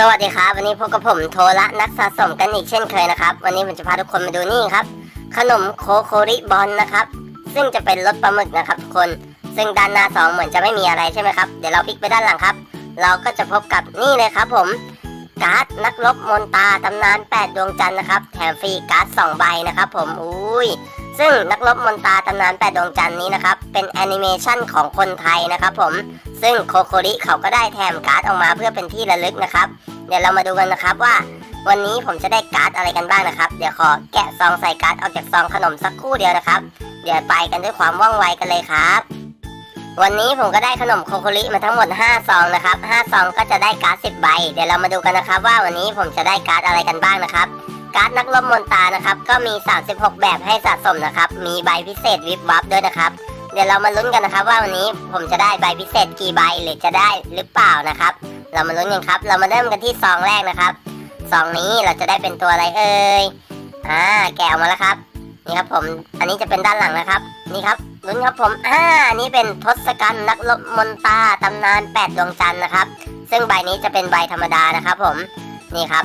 สวัสดีครับวันนี้พบกับผมโทละนักสะสมกันอีกเช่นเคยนะครับ วันนี้ผมจะพาทุกคนมาดูนี่ครับ ขนมโคโคริบอลนะครับ ซึ่งจะเป็นรสปลาหมึกนะครับทุกคน ซึ่งด้านหน้าสองเหมือนจะไม่มีอะไรใช่ไหมครับเดี๋ยวเราพลิกไปด้านหลังครับ เราก็จะพบกับนี่เลยครับผมการ์ดนักรบมนตาตำนาน 8 ดวงจันทร์นะครับแถมฟรีการ์ด2ใบนะครับ ผมอุ้ย ซึ่งนักรบมนตาตำนาน8ดดวงจันทร์นี้นะครับ เป็นแอนิเมชันของคนไทยนะครับผม ซึ่งโคโคริเขาก็ได้แถมการ์ดออกมาเพื่อเป็นที่ระลึกนะครับ เดี๋ยวเรามาดูกันนะครับว่า วันนี้ผมจะได้การ์ดอะไรกันบ้างนะครับ เดี๋ยวขอแกะซองใส่การ์ดออกจากซองขนมสักคู่เดียวนะครับ เดี๋ยวไปกันด้วยความว่องไวกันเลยครับ วันนี้ผมก็ได้ขนมโคโคริมาทั้งหมด 5 ซองนะครับ 5 ซองก็จะได้การ์ด10 ใบ เดี๋ยวเรามาดูกันนะครับว่าวันนี้ผมจะได้การ์ดอะไรกันบ้างนะครับ การ์ดนักรบมนตานะครับ ก็มี 36 แบบให้สะสมนะครับ มีใบพิเศษวิบวับด้วยนะครับ เดี๋ยวเรามาลุ้นกันนะครับ ว่าวันนี้ผมจะได้ใบพิเศษกี่ใบหรือจะได้หรือเปล่านะครับ เรามาลุ้นกันครับ เรามาเริ่มกันที่ซองแรกนะครับซองนี้เราจะได้เป็นตัวอะไรเอ่ยอ่าแกะออกมาแล้วครับ นี่ครับผม อันนี้จะเป็นด้านหลังนะครับ นี่ครับลุ้นครับผมอ่านนี้เป็นทศกัณฐ์นักรบมนตาตำนาน 8 ดวงจันทร์นะครับ ซึ่งใบนี้จะเป็นใบธรรมดานะครับ ผม นี่ครับ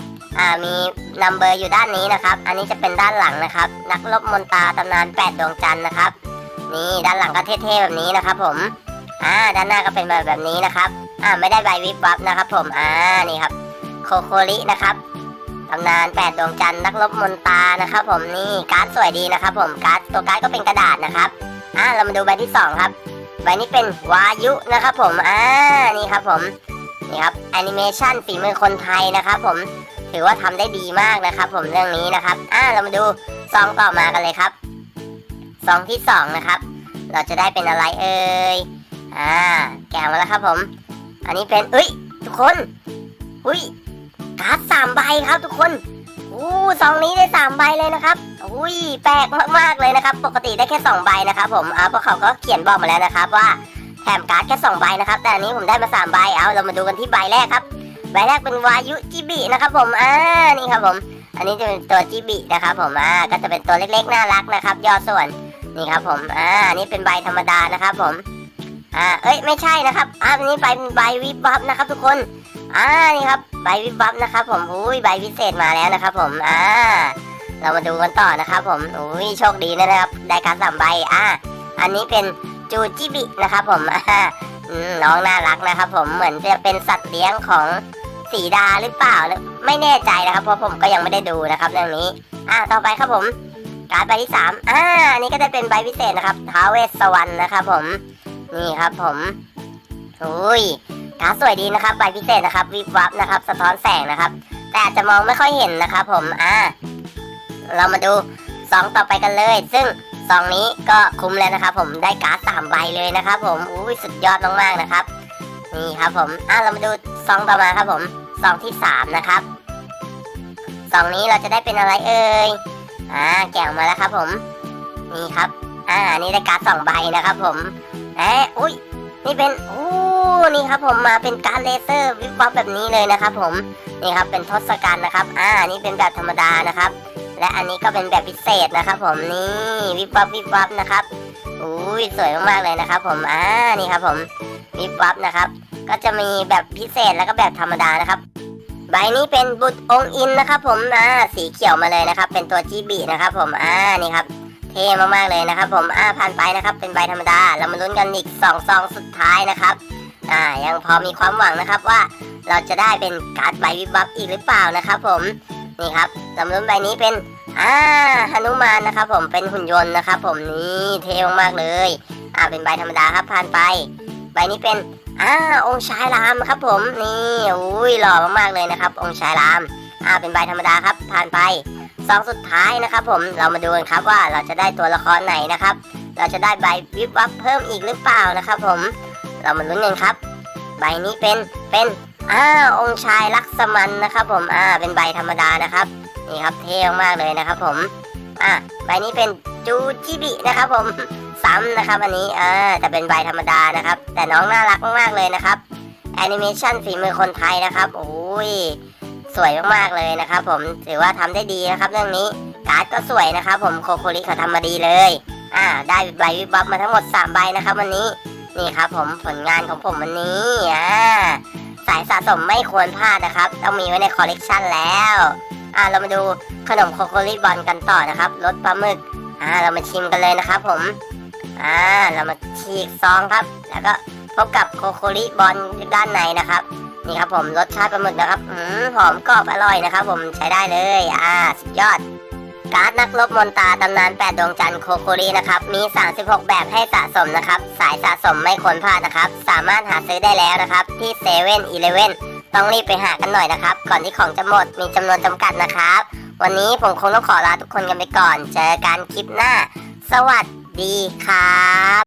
มีนัมเบอร์อยู่ด้านนี้นะครับ อันนี้จะเป็นด้านหลังนะครับ นักรบมนตาตำนาน8ดวงจันทร์นะครับ นี่ด้านหลังก็เท่ๆแบบนี้นะครับ ผม อ่า ด้านหน้าก็เป็นแบบแบบนี้นะครับ อ่า ไม่ได้ใบวิบวับนะครับ ผม อ่า นี่ครับ โคโครินะครับตำนานแปดดวงจันทร์นักรบมนตานะครับ ผม นี่การ์ดสวยดีนะครับ ผม การ์ดตัวการ์ดก็เป็นกระดาษนะครับ อ่า เรามาดูใบที่สองครับ ใบนี้เป็นวายุนะครับ ผม อ่า นี่ครับผม นี่ครับแอนิเมชันฝีมือคนไทยนะครับ ผม ถือว่าทำได้ดีมากนะครับ ผมเรื่องนี้นะครับ อ่าเรามาดูซองต่อมากันเลยครับซองที่สองนะครับ เราจะได้เป็นอะไรเอ่ยอ่า แกะมาแล้วครับผม อันนี้เป็นเอ้ย ทุกคนอุ้ยการ์ดสามใบครับทุกคนอู้ซองนี้ได้สามใบเลยนะครับอุ้ยแปลกมากๆเลยนะครับ ปกติได้แค่สองใบนะครับ ผมอ่าพวกเขาก็เขียนบอกมาแล้วนะครับ ว่าแถมการ์ดแค่สองใบนะครับ แต่อันนี้ผมได้มาสามใบเอาเรามาดูกันที่ใบแรกครับ ใบแรกเป็นวายุจิบินะครับผมอ่านี่ครับผม อันนี้จะเป็นตัวจิบินะครับผมอ่าก็จะเป็นตัวเล็กๆน่ารักนะครับย่อส่วนนี่ครับผมอ่าอันนี้เป็นใบธรรมดานะครับผมอ่าเอ้ยไม่ใช่นะครับอ่าอันนี้ใบใบวิบวับนะครับ ทุกคนอ่านี่ครับใบวิบวับนะครับ ผมอุ้ยใบพิเศษมาแล้วนะครับ ผมอ่าเรามาดูกันต่อนะครับ ผมอุ้ยโชคดีนะครับ ได้การดสามใบอ่าอันนี้เป็นจูจิบินะครับ ผมอ่าน้องน่ารักนะครับ ผมเหมือนจะเป็นสัตว์เลี้ยงของ สีดาหรือเปล่าไม่แน่ใจนะครับเพราะผมก็ยังไม่ได้ดูนะครับเรื่องนี้ อ่าต่อไปครับผมการใบที่สามอ่าอันนี้ก็จะเป็นใบพิเศษนะครับท้าเวสสวรรณนะครับผมนี่ครับผมอุ้ยการสวยดีนะครับใบพิเศษนะครับวิบวับนะครับ สะท้อนแสงนะครับ แต่อาจจะมองไม่ค่อยเห็นนะครับผมอ่าเรามาดูซองต่อไปกันเลย ซึ่งซองนี้ก็คุ้มแล้วนะครับผมได้การ์ดสามใบเลยนะครับผมอุ้ยสุดยอดมากๆนะครับนี่ครับผมอ่าเรามาดูซองต่อมาครับผม ซองที่สามนะครับซองนี้เราจะได้เป็นอะไรเอ่ยอ่าแกะออกมาแล้วครับ ผมนี่ครับ อ่านี่ได้การ์ดสองใบนะครับ ผมแหมอุ้ยนี่เป็นอู้นี่ครับ ผมมาเป็นการเลเซอร์วิบวับแบบนี้เลยนะครับ ผมนี่ครับเป็นทศกัณฐ์นะครับ อ่านี่เป็นแบบธรรมดานะครับ และอันนี้ก็เป็นแบบพิเศษนะครับ ผมนี่วิบวับวิบวับนะครับอุ้ยสวยมากๆเลยนะครับ ผมอ่านี่ครับ ผมวิบวับนะครับ ก็จะมีแบบพิเศษแล้วก็แบบธรรมดานะครับ ใบนี้เป็นบุตรองอินนะครับ ผมอ่าสีเขียวมาเลยนะครับ เป็นตัวจีบีนะครับ ผมอ่านี่ครับเท่มากๆเลยนะครับ ผมอ่าผ่านไปนะครับ เป็นใบธรรมดาเรามาลุ้นกันอีกสองซองสุดท้ายนะครับอ่ายังพอมีความหวังนะครับว่าเราจะได้เป็นการ์ดใบวิบวับอีกหรือเปล่านะครับ ผมนี่ครับเรามาลุ้นใบนี้เป็นอ่าหนุมานนะครับ ผมเป็นหุ่นยนต์นะครับ ผมนี่เท่มากๆเลย อ่าเป็นใบธรรมดาครับผ่านไป ใบนี้เป็น อ่าองค์ชายรามครับผมนี่อุ้ยหล่อมากๆเลยนะครับ องค์ชายรามอ่าเป็นใบธรรมดาครับ ผ่านไปซองสุดท้ายนะครับผมเรามาดูกันครับว่าเราจะได้ตัวละครไหนนะครับ เราจะได้ใบวิบวับเพิ่มอีกหรือเปล่านะครับ ผมเรามาลุ้นกันครับ ใบนี้เป็นเป็นอ่าองค์ชายลักษมันนะครับ ผมอ่าเป็นใบธรรมดานะครับนี่ครับเท่มากเลยนะครับ ผมอ่าใบนี้เป็น จูจิบินะครับผมซ้ำนะครับอันนี้เอ่าแต่เป็นใบธรรมดานะครับ แต่น้องน่ารักมากๆเลยนะครับแอนิเมชันฝีมือคนไทยนะครับโอ้ยสวยมากๆเลยนะครับ ผมถือว่าทำได้ดีนะครับ เรื่องนี้การ์ดก็สวยนะครับ ผมโคโคริเขาทำมาดีเลยอ่าได้ใบวิบวับมาทั้งหมด 3 ใบนะครับวันนี้นี่ครับผมผลงานของผมวันนี้อ่าสายสะสมไม่ควรพลาดนะครับ ต้องมีไว้ในคอลเลกชันแล้วอ่าเรามาดูขนมโคโคริบอลกันต่อนะครับรสปลาหมึก อ่าเรามาชิมกันเลยนะครับผมอ่าเรามาฉีกซองครับ แล้วก็พบกับโคโคริบอลด้านในนะครับ นี่ครับผมรสชาติปลาหมึกนะครับอืมหอมกรอบอร่อยนะครับ ผมใช้ได้เลยอ่าสุดยอดการ์ดนักรบมนตาตำนาน 8 ดวงจันทร์โคโครินะครับ มี 36 แบบให้สะสมนะครับ สายสะสมไม่ควรพลาดนะครับ สามารถหาซื้อได้แล้วนะครับ ที่เซเว่นอีเลเว่นต้องรีบไปหากันหน่อยนะครับ ก่อนที่ของจะหมดมีจำนวนจำกัดนะครับ วันนี้ผมคงต้องขอลาทุกคนกันไปก่อน เจอกันคลิปหน้า สวัสดีครับ